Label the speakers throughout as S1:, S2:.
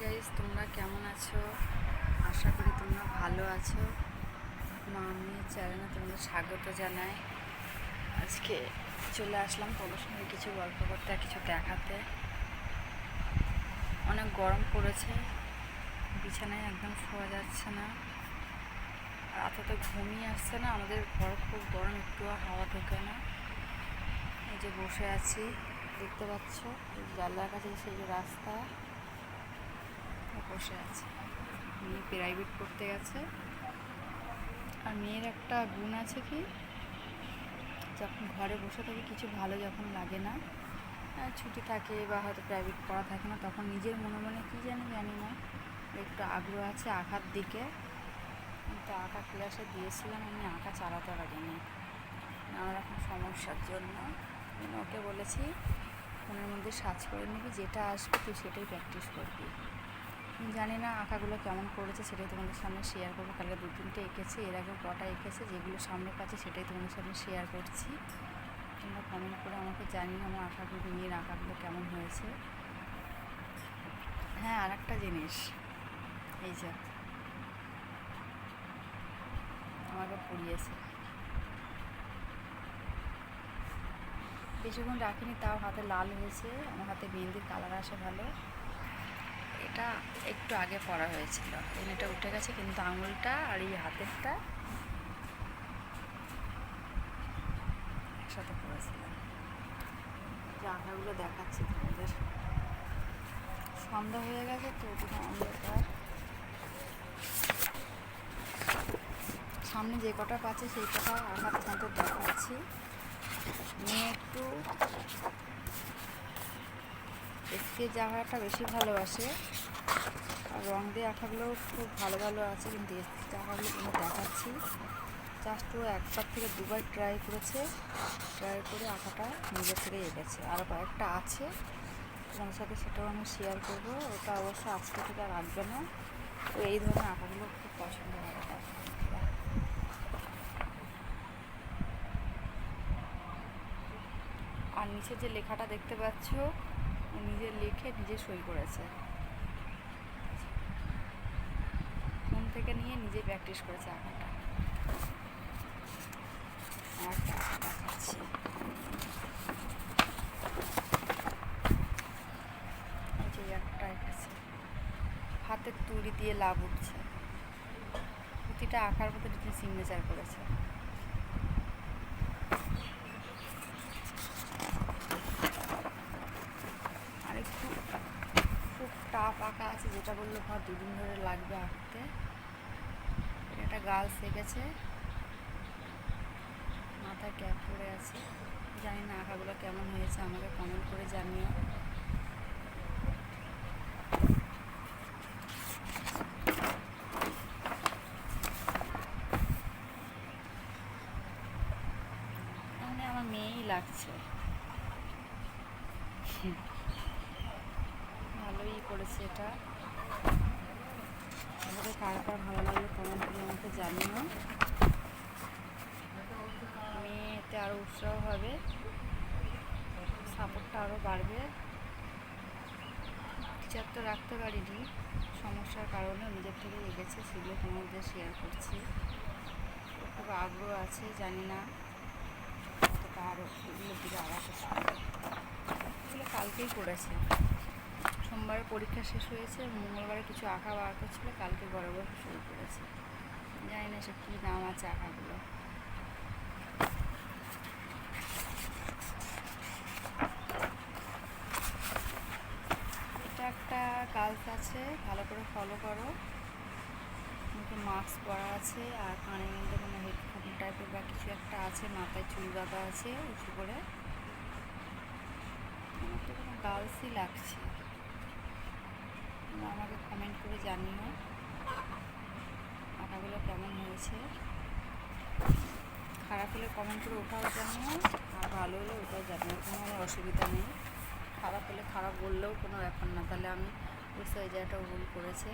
S1: Guys তোমরা কেমন আছো? আশা করি তোমরা ভালো আছো। মা, আমি চ্যানেলে তোমাদের স্বাগত জানাই। আজকে চলে আসলাম তোমার সঙ্গে কিছু গল্প করতে আর কিছু দেখাতে। অনেক গরম পড়েছে। বিছানায় একদম শোয়া যাচ্ছে না। রাতে তো ঘুমিয়ে আসছে না। আমাদের ঘর খুব গরম, একটু হাওয়া ঢোকে না। এই যে বসে আছি, দেখতে পাচ্ছ? জানলার কাছে সেই রাস্তা। বসে আছে। মেয়ে প্রাইভেট পড়তে গেছে। আর মেয়ের একটা গুণ আছে কি, যখন ঘরে বসে থাকে কিছু ভালো যখন লাগে না ছুটি থাকে বা হয়তো প্রাইভেট পড়া থাকে না, তখন নিজের মনে মনে কী জানি জানি না, একটু আগ্রহ আছে আঁকার দিকে। তো আঁকা ক্লাসে দিয়েছিলাম, আমি আঁকা চালাতে পারিনি। নানা রকম সমস্যার জন্য। ওকে বলেছি, ফোনের মধ্যে সার্চ করে নিবি, যেটা আসবে তুই সেটাই প্র্যাকটিস করবি। জানি না আঁকাগুলো কেমন করেছে, সেটাই তোমাদের সামনে শেয়ার করব। কালকে দু তিনটে এঁকেছে, এর আগেও কটা এঁকেছে, যেগুলো সামনে পাচ্ছে সেটাই তোমাদের সামনে শেয়ার করছি। তোমরা কমেন্ট করে আমাকে জানিও আমার আঁকাগুলো, মেয়ের আঁকাগুলো কেমন হয়েছে। হ্যাঁ আর একটা জিনিস, এই যে আমাকে পড়িয়েছে। বেশিক্ষণ রাখিনি, তাও হাতে লাল হয়েছে, আমার হাতে মেহেন্দির কালার আসে ভালো। এটা একটু আগে পড়া হয়েছিল। এটা উঠে গেছে কিন্তু আঙুলটা আর এই হাতেরটা একসাথে পড়েছিলাম। যে আঁকাগুলো দেখাচ্ছি তোমাদের। সন্ধ্যা হয়ে গেছে তো অন্ধকার। সামনে যে কটা পাচ্ছে সেই কটা আঘাত তোমাদের দেখাচ্ছি। মেয়ে একটু স্কেচ আঁকাটা বেশি ভালোবাসে। আর রং দিয়ে আঁকাগুলোও খুব ভালো ভালো আছে, কিন্তু স্কেচ আঁকাগুলো কিন্তু দেখাচ্ছি। জাস্ট ও একবার থেকে দুবার ট্রাই করেছে। ট্রাই করে আঁকাটা নিজে থেকে এঁকেছে। আরও কয়েকটা আছে। তোমার সাথে সেটাও আমি শেয়ার করব। ওটা অবশ্য আজকে থেকে আর আঁকবে না। তো এই ধরনের আঁকাগুলো খুব পছন্দ হয় আর নিচে যে লেখাটা দেখতে পাচ্ছ নিজে লিখে নিজে সই করেছে ফোন থেকে নিয়ে নিজে প্র্যাকটিস করেছে আঁকাটা হাতের তুড়ি দিয়ে লাভ উঠছে প্রতিটা আঁকার দুটি সিগনেচার করেছে আর একটু টাফ আঁকা আছে, যেটা বলল ধর দুদিন ধরে লাগবে আঁকতে। একটা গার্ল শিখেছে মাথায় ক্যাপ পরে আছে। জানি না আঁকাগুলো কেমন হয়েছে, আমাকে কমেন্ট করে জানিও। আমার মেয়েই লাগছে। করেছে এটা। আমাকে কার কার ভালো লাগল কমেন্ট করে আমাকে জানিও। মেয়েতে আরও উৎসাহ হবে। সাপোর্টটা আরও বাড়বে। টিচার তো রাখতে পারিনি। সমস্যার কারণে নিজের থেকে এগেছে, সেগুলো তোমাদের শেয়ার করছি। খুব আগ্রহ আছে, জানি না কতটা আরও এগুলোর দিকে এগুলো কালকেই করেছে। সোমবারে পরীক্ষা শেষ হয়েছে মঙ্গলবারে কিছু আঁকা বার করছিল কালকে বরাবর শুরু করেছে। জানি না সে কী নাম আছে আঁকাগুলো। এটা একটা গার্লস আছে, ভালো করে ফলো করো। মুখে মাস্ক পরা আছে, আর কানে মধ্যে কোনো হেডফোন টাইপের বা কিছু একটা আছে, মাথায় চুল বাঁধা আছে, উঁচু করে। আমার তো গার্লসই লাগছে। তোমরা আমাকে কমেন্ট করে জানিও। আঁকাগুলো কেমন হয়েছে? খারাপ হলে কমেন্ট করে ওটাও জানিও, আর ভালো হলে ওটাও জানিও, কোনো আমার অসুবিধা নেই। খারাপ হলে খারাপ বললেও কোনো ব্যাপার না, তাহলে আমি বুঝতে এই জায়গাটা ভুল করেছে।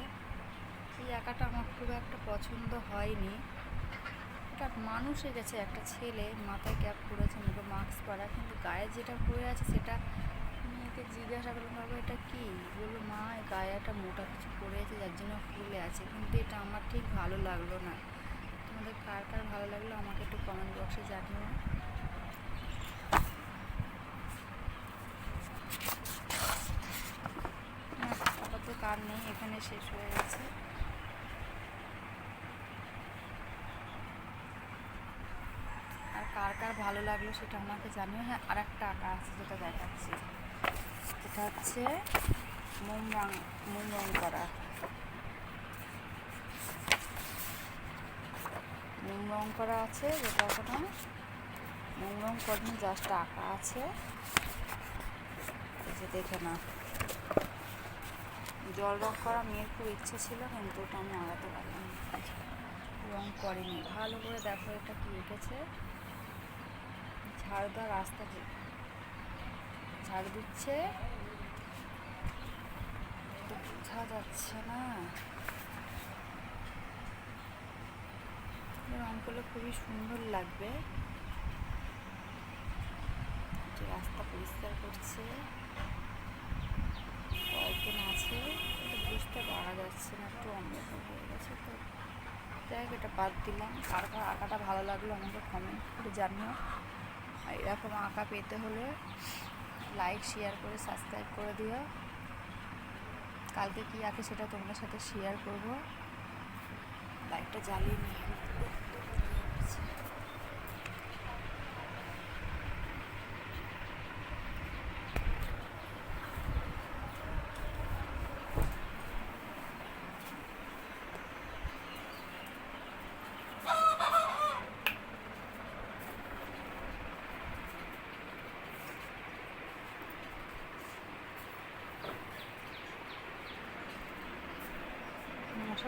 S1: এই আঁকাটা আমার খুব একটা পছন্দ হয়নি। এটা মানুষ গেছে, একটা ছেলে, মাথায় ক্যাপ পরেছে, মুখে মাস্ক পরা, কিন্তু গায়ে যেটা পরে আছে সেটা মেয়েকে জিজ্ঞাসা করলাম বাবা, এটা কি? বলল, মা গায়ে একটা মোটা কিছু পড়ে আছে, যার জন্য ফুলে আছে, কিন্তু এটা আমার ঠিক ভালো লাগল না। তোমাদের কার কার ভালো লাগল আমাকে একটু কমেন্ট বক্সে জানিও। আপাতত কার নেই, এখানে শেষ হয়ে গেছে। আর কার কার ভালো লাগল সেটা আমাকে জানিও। হ্যাঁ আর একটা আঁকা আছে যেটা দেখাচ্ছি। এটা হচ্ছে মোম রং মোম রং করা। মোম রং করা আছে, যেটা এখনও মোম জাস্ট আঁকা আছে। দেখে না জল রং করা মেয়ের খুব ইচ্ছে ছিল, কিন্তু ওটা আমি আগাতে পারলাম রং করেনি। ভালো করে দেখো এটা কি উঠেছে ঝাড় দেওয়া রাস্তা ঝাড় দিচ্ছে। বোঝা যাচ্ছে না। রং খুবই সুন্দর লাগবে। রাস্তা পরিষ্কার করছে। কয়েকজন আছে বুঝতে পারা যাচ্ছে না, একটু অন্ধকার হয়ে গেছে তো। যাই হোক, এটা বাদ দিলাম। কার আঁকাটা ভালো লাগল আমাকে কমেন্ট করে জানিও। এরকম আঁকা পেতে হলে লাইক শেয়ার করে সাবস্ক্রাইব করে দিও। কালকে কী আঁকে সেটা তোমাদের সাথে শেয়ার করব। লাইটটা জ্বালিয়ে নিয়ে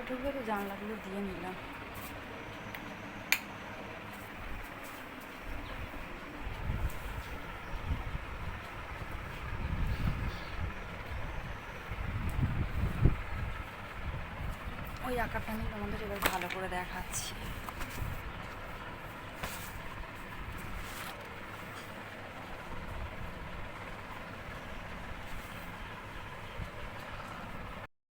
S1: তো জানলাগুলো দিয়ে নিলাম। ওই আঁকাটা আমি তোমাদের এবার ভালো করে দেখাচ্ছি।